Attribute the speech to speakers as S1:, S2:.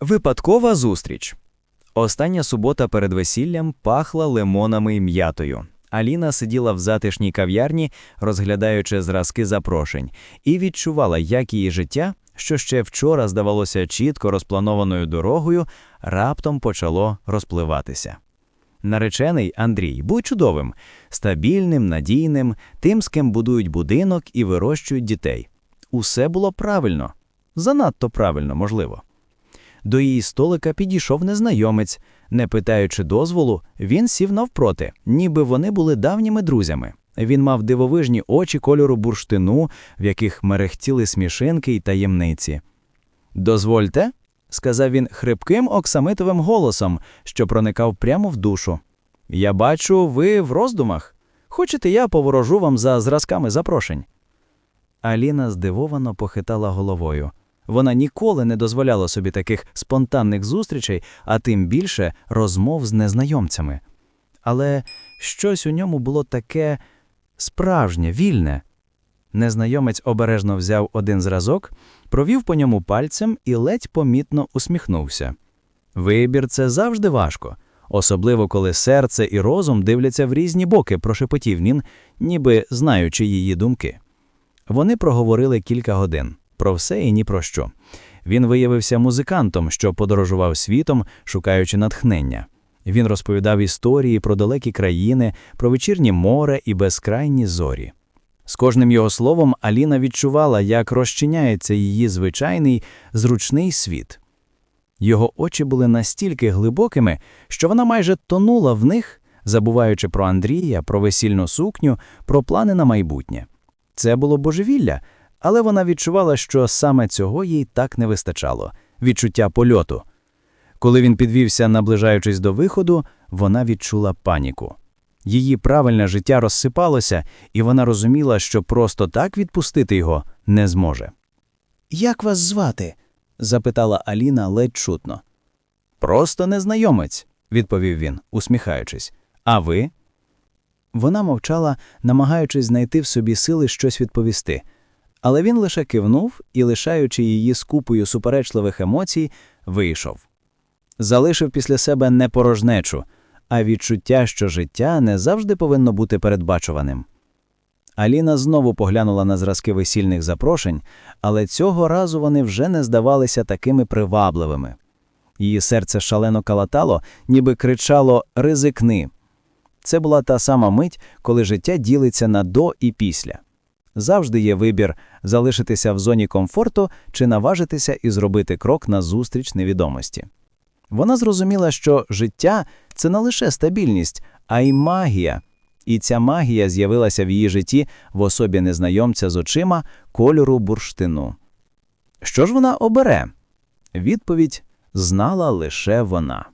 S1: Випадкова зустріч. Остання субота перед весіллям пахла лимонами і м'ятою. Аліна сиділа в затишній кав'ярні, розглядаючи зразки запрошень, і відчувала, як її життя, що ще вчора здавалося чітко розпланованою дорогою, раптом почало розпливатися. Наречений Андрій будь чудовим, стабільним, надійним, тим, з ким будують будинок і вирощують дітей. Усе було правильно, занадто правильно, можливо. До її столика підійшов незнайомець. Не питаючи дозволу, він сів навпроти, ніби вони були давніми друзями. Він мав дивовижні очі кольору бурштину, в яких мерехтіли смішинки й таємниці. Дозвольте, сказав він хрипким оксамитовим голосом, що проникав прямо в душу. Я бачу, ви в роздумах. Хочете, я поворожу вам за зразками запрошень? Аліна здивовано похитала головою. Вона ніколи не дозволяла собі таких спонтанних зустрічей, а тим більше розмов з незнайомцями. Але щось у ньому було таке справжнє, вільне. Незнайомець обережно взяв один зразок, провів по ньому пальцем і ледь помітно усміхнувся. Вибір це завжди важко, особливо коли серце і розум дивляться в різні боки, прошепотів він, ніби знаючи її думки. Вони проговорили кілька годин про все і ні про що. Він виявився музикантом, що подорожував світом, шукаючи натхнення. Він розповідав історії про далекі країни, про вечірнє море і безкрайні зорі. З кожним його словом Аліна відчувала, як розчиняється її звичайний, зручний світ. Його очі були настільки глибокими, що вона майже тонула в них, забуваючи про Андрія, про весільну сукню, про плани на майбутнє. Це було божевілля, але вона відчувала, що саме цього їй так не вистачало відчуття польоту. Коли він підвівся, наближаючись до виходу, вона відчула паніку. Її правильне життя розсипалося, і вона розуміла, що просто так відпустити його не зможе.
S2: Як вас звати?
S1: запитала Аліна ледь чутно. Просто незнайомець, відповів він, усміхаючись. А ви? Вона мовчала, намагаючись знайти в собі сили щось відповісти. Але він лише кивнув і, лишаючи її скупою суперечливих емоцій, вийшов. Залишив після себе не порожнечу, а відчуття, що життя не завжди повинно бути передбачуваним. Аліна знову поглянула на зразки весільних запрошень, але цього разу вони вже не здавалися такими привабливими. Її серце шалено калатало, ніби кричало Ризикни. Це була та сама мить, коли життя ділиться на до і після. Завжди є вибір залишитися в зоні комфорту чи наважитися і зробити крок на зустріч невідомості. Вона зрозуміла, що життя це не лише стабільність, а й магія. І ця магія з'явилася в її житті в особі незнайомця з очима кольору бурштину. Що ж вона обере? Відповідь знала лише вона.